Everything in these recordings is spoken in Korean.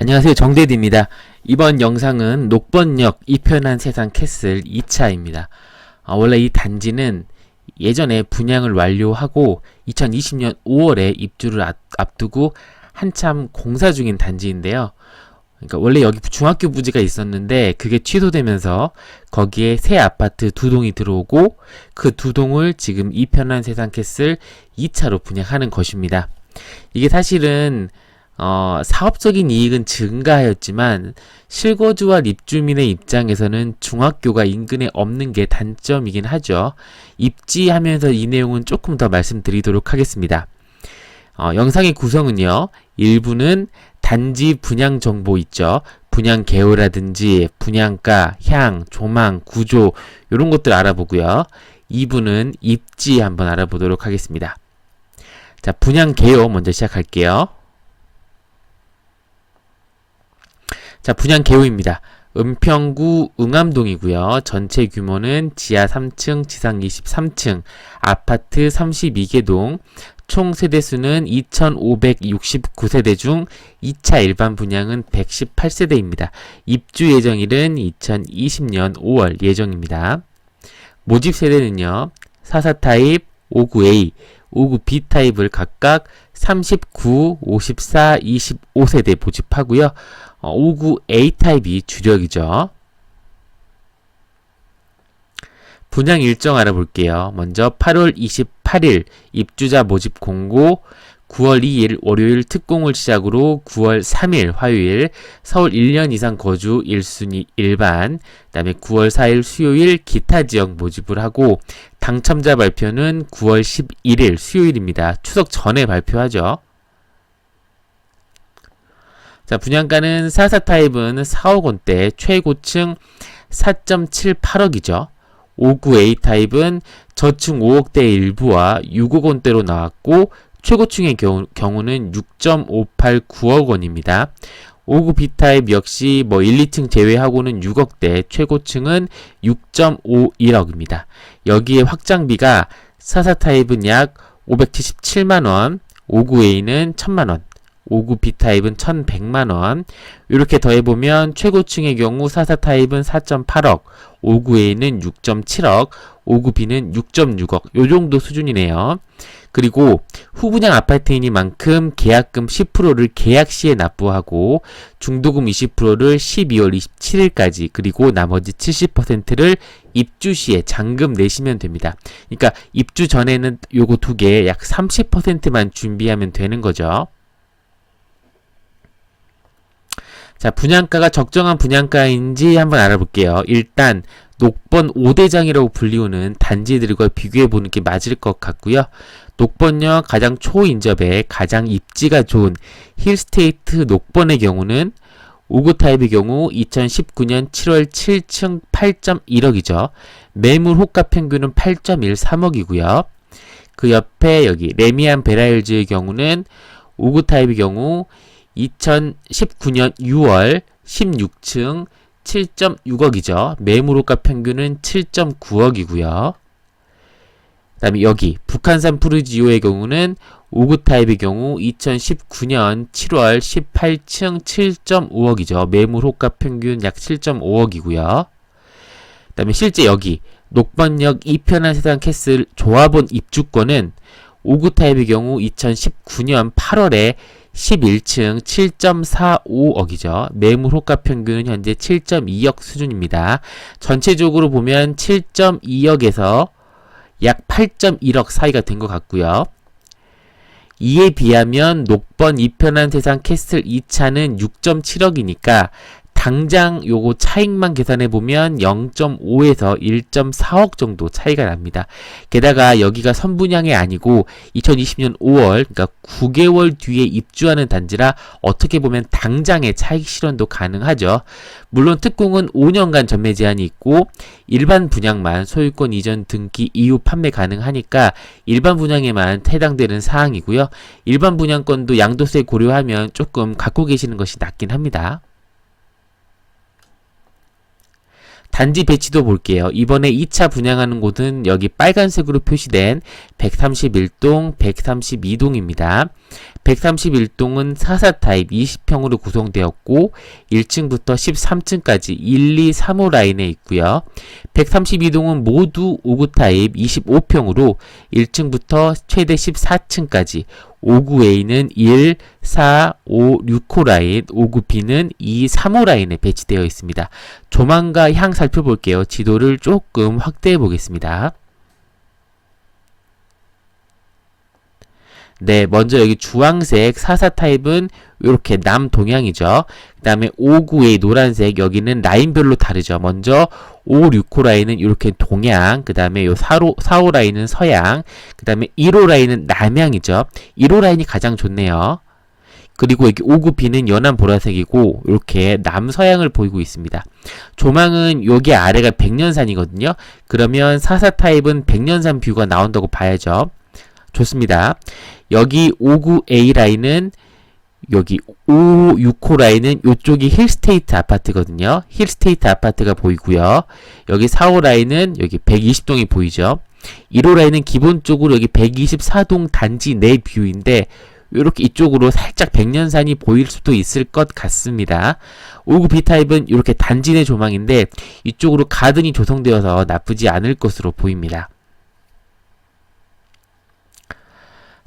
안녕하세요. 정대디입니다. 이번 영상은 녹번역 이편한 세상 캐슬 2차입니다. 아, 원래 이 단지는 예전에 분양을 완료하고 2020년 5월에 입주를 앞, 앞두고 한참 공사 중인 단지인데요. 그러니까 원래 여기 중학교 부지가 있었는데 그게 취소되면서 거기에 새 아파트 두 동이 들어오고 그 두 동을 지금 이편한 세상 캐슬 2차로 분양하는 것입니다. 이게 사실은 어, 사업적인 이익은 증가하였지만 실거주와 입주민의 입장에서는 중학교가 인근에 없는 게 단점이긴 하죠. 입지하면서 이 내용은 조금 더 말씀드리도록 하겠습니다. 어, 영상의 구성은요. 일부는 단지 분양 정보 있죠. 분양 개요라든지 분양가, 향, 조망, 구조 이런 것들 알아보고요. 2부는 입지 한번 알아보도록 하겠습니다. 자, 분양 개요 먼저 시작할게요. 자, 분양 개요입니다. 은평구 응암동이고요. 전체 규모는 지하 3층, 지상 23층, 아파트 32개 동, 총 세대수는 2,569세대 중 2차 일반 분양은 118세대입니다. 입주 예정일은 2020년 5월 예정입니다. 모집 세대는요. 44 타입, 59A, 59B 타입을 각각 39, 54, 25세대 모집하고요. 어, 59A 타입이 주력이죠. 분양 일정 알아볼게요. 먼저 8월 28일 입주자 모집 공고, 9월 2일 월요일 특공을 시작으로 9월 3일 화요일 서울 1년 이상 거주 1순위 일반, 그 다음에 9월 4일 수요일 기타 지역 모집을 하고 당첨자 발표는 9월 11일 수요일입니다. 추석 전에 발표하죠. 자, 분양가는 44 타입은 4억 원대, 최고층 4.78억이죠. 59A 타입은 저층 5억대 일부와 6억 원대로 나왔고 최고층의 경우, 경우는 6.589억 원입니다. 59B 타입 역시 뭐 1, 2층 제외하고는 6억대, 최고층은 6.51억입니다. 여기에 확장비가 44 타입은 약 577만원, 59A는 1000만원, 59B 타입은 1100만원. 이렇게 더해보면 최고층의 경우 44 타입은 4.8억, 59A는 6.7억, 59B는 6.6억. 요 정도 수준이네요. 그리고 후분양 아파트이니만큼 계약금 10%를 계약 시에 납부하고 중도금 20%를 12월 27일까지 그리고 나머지 70%를 입주 시에 잔금 내시면 됩니다. 그러니까 입주 전에는 요거 두 개 약 30%만 준비하면 되는 거죠. 자, 분양가가 적정한 분양가인지 한번 알아볼게요. 일단 녹번 5대장이라고 불리우는 단지들과 비교해 보는 게 맞을 것 같고요. 녹번역 가장 초인접에 가장 입지가 좋은 힐스테이트 녹번의 경우는 5구 타입의 경우 2019년 7월 7층 8.1억이죠. 매물 호가 평균은 8.13억이고요. 그 옆에 여기 레미안 베라일즈의 경우는 5구 타입의 경우 2019년 6월 16층 7.6억이죠. 매물호가 평균은 7.9억이고요. 그 다음에 여기 북한산 푸르지오의 경우는 5구 타입의 경우 2019년 7월 18층 7.5억이죠. 매물 호가 평균 약 7.5억이고요. 그 다음에 실제 여기 녹번역 이편한 세상 캐슬 조합원 입주권은 5구 타입의 경우 2019년 8월에 11층 7.45억이죠. 매물 호가 평균은 현재 7.2억 수준입니다. 전체적으로 보면 7.2억에서 약 8.1억 사이가 된 것 같고요. 이에 비하면 녹번 2편한 세상 캐슬 2차는 6.7억이니까 당장 요거 차익만 계산해 보면 0.5에서 1.4억 정도 차이가 납니다. 게다가 여기가 선분양이 아니고 2020년 5월 그러니까 9개월 뒤에 입주하는 단지라 어떻게 보면 당장의 차익 실현도 가능하죠. 물론 특공은 5년간 전매 제한이 있고 일반 분양만 소유권 이전 등기 이후 판매 가능하니까 일반 분양에만 해당되는 사항이고요. 일반 분양권도 양도세 고려하면 조금 갖고 계시는 것이 낫긴 합니다. 단지 배치도 볼게요. 이번에 2차 분양하는 곳은 여기 빨간색으로 표시된 131동, 132동입니다. 131동은 44 타입 20평으로 구성되었고 1층부터 13층까지 1, 2, 3호 라인에 있고요. 132동은 모두 5구 타입 25평으로 1층부터 최대 14층까지 5구A는 1, 4, 5, 6호 라인, 5구B는 2, 3호 라인에 배치되어 있습니다. 조망과 향 살펴볼게요. 지도를 조금 확대해 보겠습니다. 네, 먼저 여기 주황색 44 타입은 이렇게 남동향이죠. 그 다음에 59의 노란색 여기는 라인별로 다르죠. 먼저 5, 6호 라인은 이렇게 동양, 그 다음에 요 4호, 4호 라인은 서양, 그 다음에 1호 라인은 남양이죠. 1호 라인이 가장 좋네요. 그리고 여기 5구B는 연한 보라색이고 이렇게 남서양을 보이고 있습니다. 조망은 여기 아래가 백년산이거든요. 그러면 44 타입은 백년산 뷰가 나온다고 봐야죠. 좋습니다. 여기 59A 라인은 여기 5, 6호 라인은 이쪽이 힐스테이트 아파트거든요. 힐스테이트 아파트가 보이고요. 여기 4호 라인은 여기 120동이 보이죠. 1호 라인은 기본적으로 여기 124동 단지 내 뷰인데 이렇게 이쪽으로 살짝 백년산이 보일 수도 있을 것 같습니다. 5구 B타입은 이렇게 단지 내 조망인데 이쪽으로 가든이 조성되어서 나쁘지 않을 것으로 보입니다.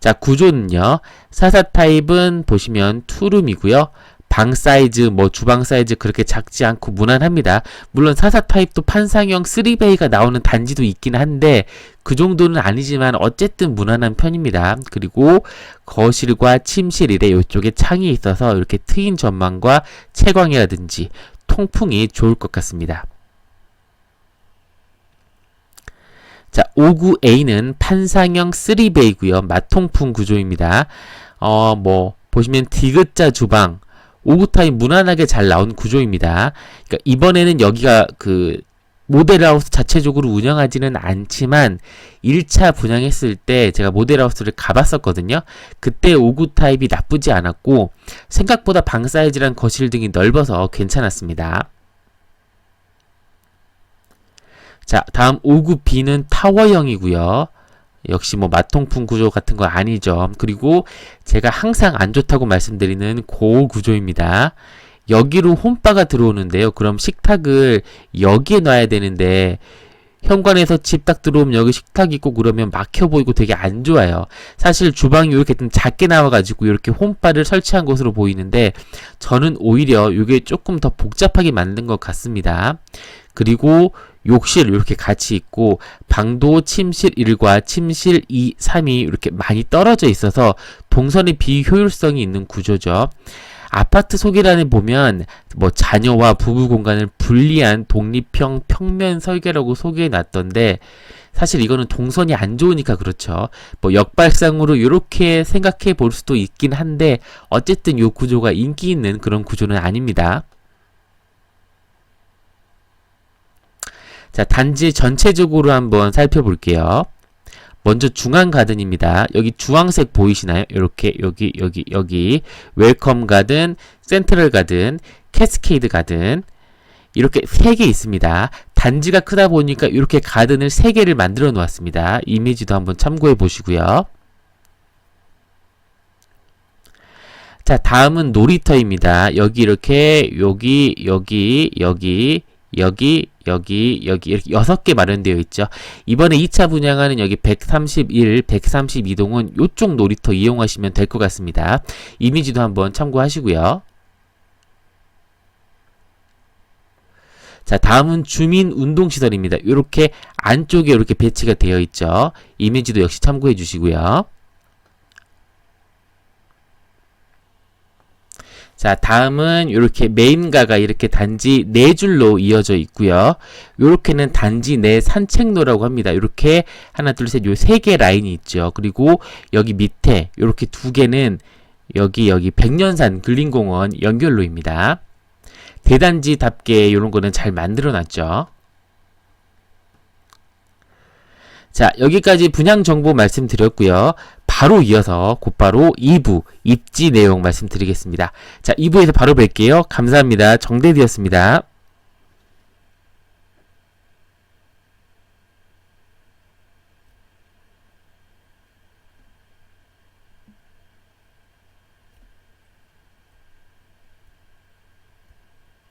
자, 구조는요. 사사 타입은 보시면 투룸이고요. 방 사이즈, 뭐 주방 사이즈 그렇게 작지 않고 무난합니다. 물론 사사 타입도 판상형 3베이가 나오는 단지도 있긴 한데 그 정도는 아니지만 어쨌든 무난한 편입니다. 그리고 거실과 침실 이래 이쪽에 창이 있어서 이렇게 트인 전망과 채광이라든지 통풍이 좋을 것 같습니다. 자, 59A는 판상형 3베이고요. 마통풍 구조입니다. 어, 뭐 보시면 디귿자 주방 5구 타입 무난하게 잘 나온 구조입니다. 그러니까 이번에는 여기가 그 모델하우스 자체적으로 운영하지는 않지만 1차 분양했을 때 제가 모델하우스를 가봤었거든요. 그때 5구 타입이 나쁘지 않았고 생각보다 방 사이즈랑 거실 등이 넓어서 괜찮았습니다. 자, 다음 5구 B는 타워형이고요. 역시 뭐 마통풍 구조 같은 거 아니죠. 그리고 제가 항상 안 좋다고 말씀드리는 고 구조입니다. 여기로 홈바가 들어오는데요. 그럼 식탁을 여기에 놔야 되는데 현관에서 집 딱 들어오면 여기 식탁 있고 그러면 막혀 보이고 되게 안 좋아요. 사실 주방이 이렇게 좀 작게 나와가지고 이렇게 홈바를 설치한 것으로 보이는데 저는 오히려 이게 조금 더 복잡하게 만든 것 같습니다. 그리고 욕실 이렇게 같이 있고 방도 침실 1과 침실 2, 3이 이렇게 많이 떨어져 있어서 동선의 비효율성이 있는 구조죠. 아파트 소개란에 보면 뭐 자녀와 부부 공간을 분리한 독립형 평면 설계라고 소개해 놨던데 사실 이거는 동선이 안 좋으니까 그렇죠. 뭐 역발상으로 이렇게 생각해 볼 수도 있긴 한데 어쨌든 이 구조가 인기 있는 그런 구조는 아닙니다. 자, 단지 전체적으로 한번 살펴볼게요. 먼저 중앙 가든입니다. 여기 주황색 보이시나요? 이렇게 여기 여기 여기 웰컴 가든, 센트럴 가든, 캐스케이드 가든 이렇게 세 개 있습니다. 단지가 크다 보니까 이렇게 가든을 세 개를 만들어 놓았습니다. 이미지도 한번 참고해 보시고요. 자, 다음은 놀이터입니다. 여기 이렇게 여기 여기 여기 여기 여기 여기 이렇게 여섯 개 마련되어 있죠. 이번에 2차 분양하는 여기 131, 132동은 요쪽 놀이터 이용하시면 될 것 같습니다. 이미지도 한번 참고하시고요. 자, 다음은 주민 운동 시설입니다. 이렇게 안쪽에 이렇게 배치가 되어 있죠. 이미지도 역시 참고해 주시고요. 자, 다음은 이렇게 메인가가 이렇게 단지 네 줄로 이어져 있고요. 이렇게는 단지 내 산책로라고 합니다. 이렇게 하나, 둘, 셋, 요 세 개 라인이 있죠. 그리고 여기 밑에 이렇게 두 개는 여기 여기 백년산 근린공원 연결로입니다. 대단지답게 이런 거는 잘 만들어 놨죠. 자, 여기까지 분양 정보 말씀드렸고요. 바로 이어서 곧바로 2부 입지 내용 말씀드리겠습니다. 자, 2부에서 바로 뵐게요. 감사합니다. 정대디였습니다.